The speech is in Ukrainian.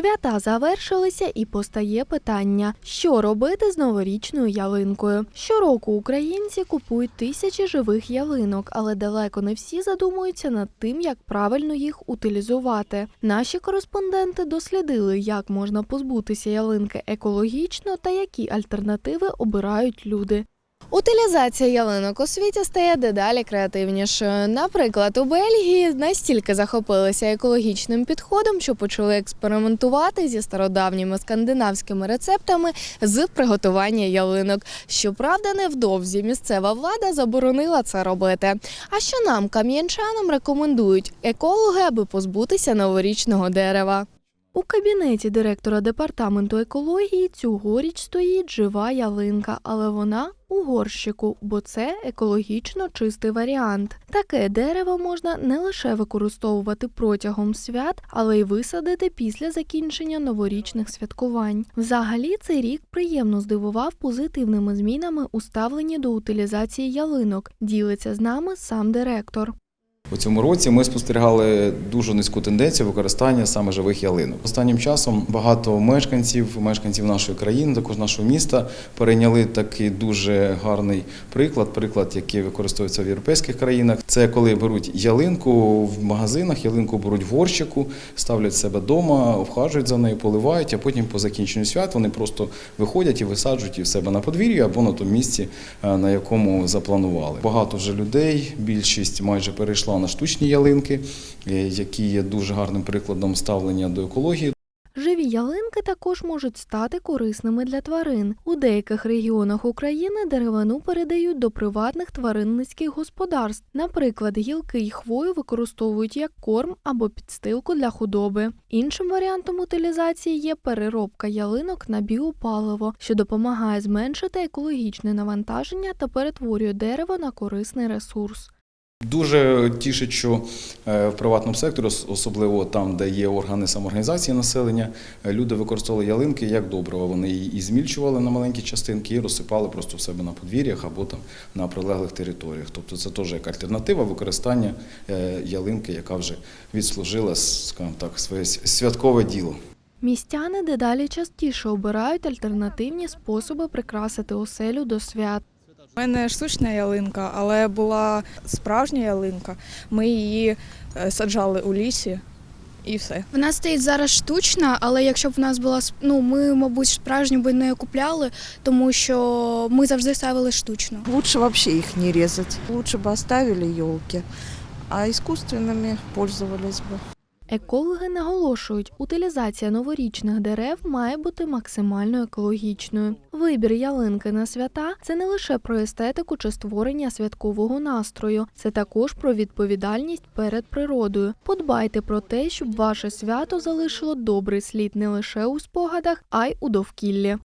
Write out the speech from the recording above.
Свята завершилися і постає питання, що робити з новорічною ялинкою. Щороку українці купують тисячі живих ялинок, але далеко не всі задумуються над тим, як правильно їх утилізувати. Наші кореспонденти дослідили, як можна позбутися ялинки екологічно та які альтернативи обирають люди. Утилізація ялинок у світі стає дедалі креативнішою. Наприклад, у Бельгії настільки захопилися екологічним підходом, що почали експериментувати зі стародавніми скандинавськими рецептами з приготування ялинок. Щоправда, невдовзі місцева влада заборонила це робити. А що нам, кам'янчанам, рекомендують екологи, аби позбутися новорічного дерева? У кабінеті директора департаменту екології цьогоріч стоїть жива ялинка, але вона у горщику, бо це екологічно чистий варіант. Таке дерево можна не лише використовувати протягом свят, але й висадити після закінчення новорічних святкувань. Взагалі, цей рік приємно здивував позитивними змінами у ставленні до утилізації ялинок. Ділиться з нами сам директор. У цьому році ми спостерігали дуже низьку тенденцію використання саме живих ялинок. Останнім часом багато мешканців, мешканців нашої країни, також нашого міста, перейняли такий дуже гарний приклад, приклад, який використовується в європейських країнах. Це коли беруть ялинку в магазинах, ялинку беруть в горщику, ставлять себе вдома, обхажують за нею, поливають, а потім по закінченню свят вони просто виходять і висаджують її в себе на подвір'ї або на тому місці, е, на якому запланували. Багато вже людей, більшість майже перейшла на штучні ялинки, е, які є дуже гарним прикладом ставлення до екології. Живі ялинки також можуть стати корисними для тварин. У деяких регіонах України деревину передають до приватних тваринницьких господарств. Наприклад, гілки й хвою використовують як корм або підстилку для худоби. Іншим варіантом утилізації є переробка ялинок на біопаливо, що допомагає зменшити екологічне навантаження та перетворює дерево на корисний ресурс. Дуже тішить, що е, в приватному секторі, особливо там, де є органи самоорганізації населення, е, люди використовували ялинки як добриво. Вони її і змільчували на маленькі частинки і розсипали просто в себе на подвір'ях або там на прилеглих територіях. Тобто це теж як альтернатива використання е, ялинки, яка вже відслужила, скажімо так, своє святкове діло. Містяни дедалі частіше обирають альтернативні способи прикрасити оселю до свят. У мене штучна ялинка, але була справжня ялинка. Ми її е, саджали у лісі і все. Вона стоїть зараз штучна, але якщо б в нас була сп- ну, ми, мабуть, справжню би не купляли, тому що ми завжди ставили штучну. Лучше вообще их не резать. Лучше бы оставили елки, а искусственными пользовались бы. Екологи наголошують, утилізація новорічних дерев має бути максимально екологічною. Вибір ялинки на свята це не лише про естетику чи створення святкового настрою, це також про відповідальність перед природою. Подбайте про те, щоб ваше свято залишило добрий слід не лише у спогадах, а й у довкіллі.